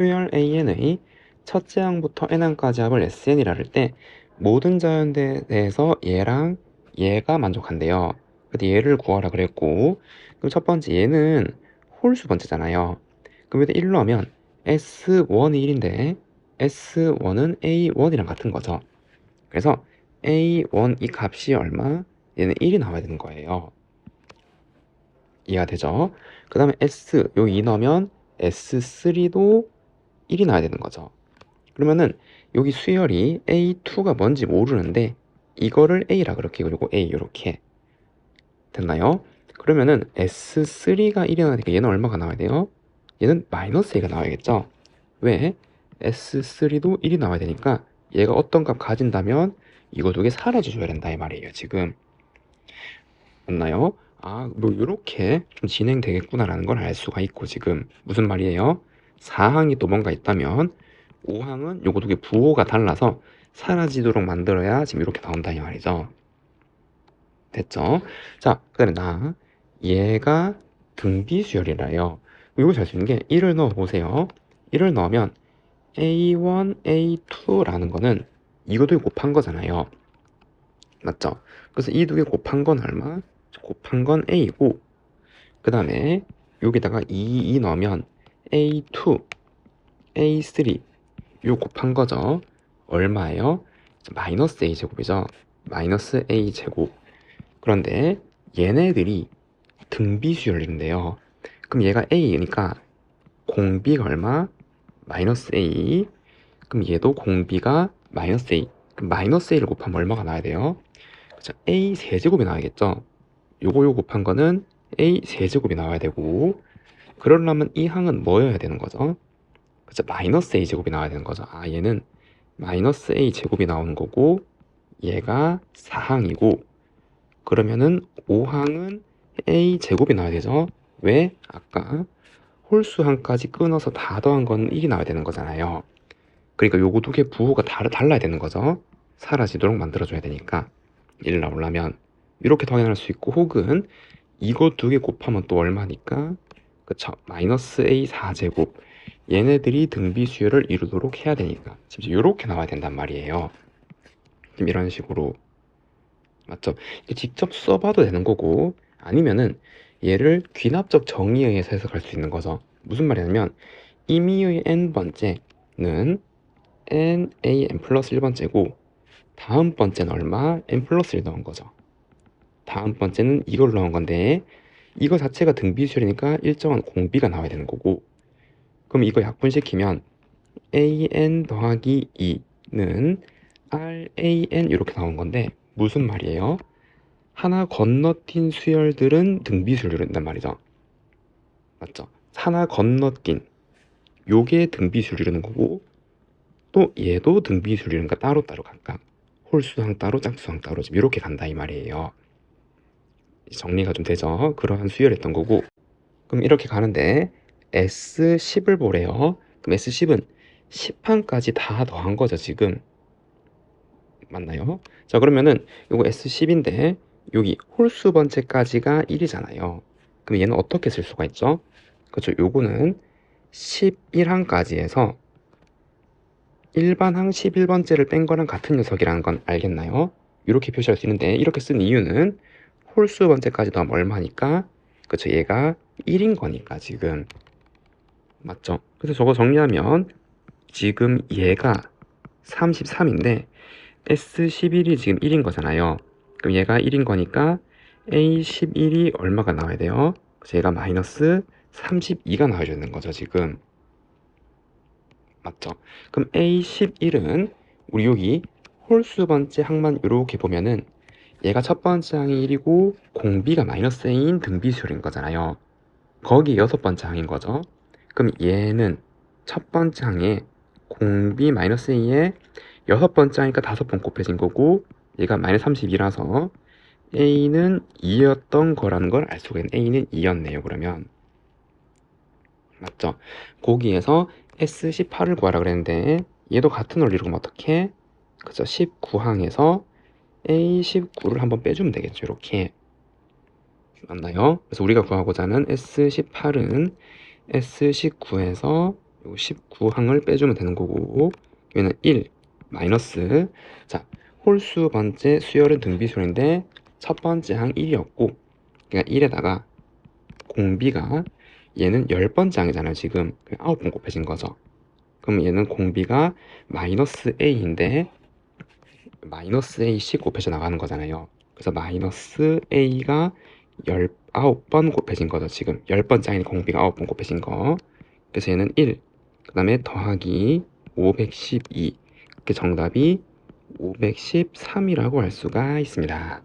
수열 AN의 첫째 항부터 n항까지 합을 SN이라 할 때 모든 자연대에서 얘랑 얘가 만족한대요. 근데 얘를 구하라 그랬고 그럼 첫 번째 얘는 홀수 번째잖아요. 그럼 여기다 1로 하면 S1이 1인데 S1은 A1이랑 같은 거죠. 그래서 A1 이 값이 얼마? 얘는 1이 나와야 되는 거예요. 이해가 되죠? 그 다음에 S 요 2 넣으면 S3도 1이 나와야 되는 거죠. 그러면은 여기 수열이 A2가 뭔지 모르는데 이거를 A라 그렇게 그리고 A 이렇게 됐나요? 그러면은 S3가 1이 나오니까 얘는 얼마가 나와야 돼요? 얘는 마이너스 A가 나와야겠죠? 왜? S3도 1이 나와야 되니까 얘가 어떤 값 가진다면 이거 두 개 사라져줘야 된다 이 말이에요 지금 맞나요? 아, 뭐 이렇게 좀 진행되겠구나라는 걸 알 수가 있고 지금 무슨 말이에요? 4항이 또 뭔가 있다면 5항은 요거 두 개 부호가 달라서 사라지도록 만들어야 지금 이렇게 나온다 이 말이죠. 됐죠? 자, 그 다음에 나 얘가 등비수열이라요. 이거 잘 수 있는 게 1을 넣어 보세요. 1을 넣으면 A1, A2라는 거는 이거도 곱한 거잖아요. 맞죠? 그래서 이 두 개 곱한 건 얼마? 곱한 건 A고 그 다음에 여기다가 2, 2 넣으면 A2, A3 요 곱한 거죠. 얼마예요? 마이너스 A 제곱이죠. 마이너스 A 제곱. 그런데 얘네들이 등비수열인데요. 그럼 얘가 A니까 공비가 얼마? 마이너스 A. 그럼 얘도 공비가 마이너스 A. 그럼 마이너스 A를 곱하면 얼마가 나와야 돼요? 그쵸? A 세제곱이 나와야겠죠. 요거 요 곱한 거는 A 세제곱이 나와야 되고 그러려면 이 항은 뭐여야 되는 거죠? 그쵸? 마이너스 A 제곱이 나와야 되는 거죠. 아 얘는 마이너스 A 제곱이 나오는 거고 얘가 4항이고 그러면은 5항은 A 제곱이 나와야 되죠. 왜? 아까 홀수항까지 끊어서 다 더한 건 1이 나와야 되는 거잖아요. 그러니까 요거 두 개 부호가 다, 달라야 되는 거죠. 사라지도록 만들어줘야 되니까 1 나오려면 이렇게 더해낼 수 있고 혹은 이거 두 개 곱하면 또 얼마니까 그쵸 마이너스 a 4 제곱. 얘네들이 등비 수열을 이루도록 해야 되니까. 지금 이렇게 나와야 된단 말이에요. 지금 이런 식으로. 맞죠? 직접 써봐도 되는 거고 아니면은 얘를 귀납적 정의에 의해서 해석할 수 있는 거죠. 무슨 말이냐면 임의의 n번째는 n a n 플러스 1번째고 다음 번째는 얼마? n 플러스 1 넣은 거죠. 다음 번째는 이걸 넣은 건데 이거 자체가 등비수열이니까 일정한 공비가 나와야 되는 거고. 그럼 이거 약분시키면 an 더하기 2는 ran 이렇게 나온 건데 무슨 말이에요? 하나 건너뛴 수열들은 등비수열이 된단 말이죠. 맞죠? 하나 건너뛴. 요게 등비수열이 되는 거고 또 얘도 등비수열이 되니까 따로따로 각각 홀수항 따로 짝수항 따로 이렇게 간다 이 말이에요 정리가 좀 되죠. 그러한 수열했던 거고 그럼 이렇게 가는데 S10을 보래요. 그럼 S10은 10항까지 다 더한 거죠 지금 맞나요? 자 그러면은 요거 S10인데 여기 홀수 번째까지가 1이잖아요. 그럼 얘는 어떻게 쓸 수가 있죠? 그렇죠. 요거는 11항까지 해서 일반 항 11번째를 뺀 거랑 같은 녀석이라는 건 알겠나요? 이렇게 표시할 수 있는데 이렇게 쓴 이유는 홀수 번째까지 더하면 얼마니까? 그쵸 얘가 1인 거니까 지금 맞죠? 그래서 저거 정리하면 지금 얘가 33인데 S11이 지금 1인 거잖아요 그럼 얘가 1인 거니까 A11이 얼마가 나와야 돼요? 그래서 얘가 마이너스 32가 나와야 되는 거죠 지금 맞죠? 그럼 A11은 우리 여기 홀수 번째 항만 이렇게 보면은 얘가 첫 번째 항이 1이고 공비가 마이너스 A인 등비수열인 거잖아요. 거기 여섯 번째 항인 거죠. 그럼 얘는 첫 번째 항에 공비 마이너스 A에 여섯 번째 항이니까 다섯 번 곱해진 거고 얘가 마이너스 32라서 A는 2였던 거라는 걸 알 수가 있는 A는 2였네요. 그러면 맞죠? 거기에서 S18을 구하라 그랬는데 얘도 같은 원리로 그럼 어떻게? 그죠? 19항에서 A19를 한번 빼주면 되겠죠. 이렇게. 맞나요? 그래서 우리가 구하고자 하는 S18은 S19에서 요 19항을 빼주면 되는 거고 여기는 1 마이너스 자 홀수 번째 수열은 등비수열인데 첫 번째 항 1이었고 그러니까 1에다가 공비가 얘는 10번째 항이잖아요 지금 9번 곱해진 거죠 그럼 얘는 공비가 마이너스 a인데 마이너스 a씩 곱해져 나가는 거잖아요. 그래서 마이너스 a가 19번 곱해진 거죠 지금. 10번째 항이 공비가 9번 곱해진 거. 그래서 얘는 1 그 다음에 더하기 512 그 정답이 513이라고 할 수가 있습니다.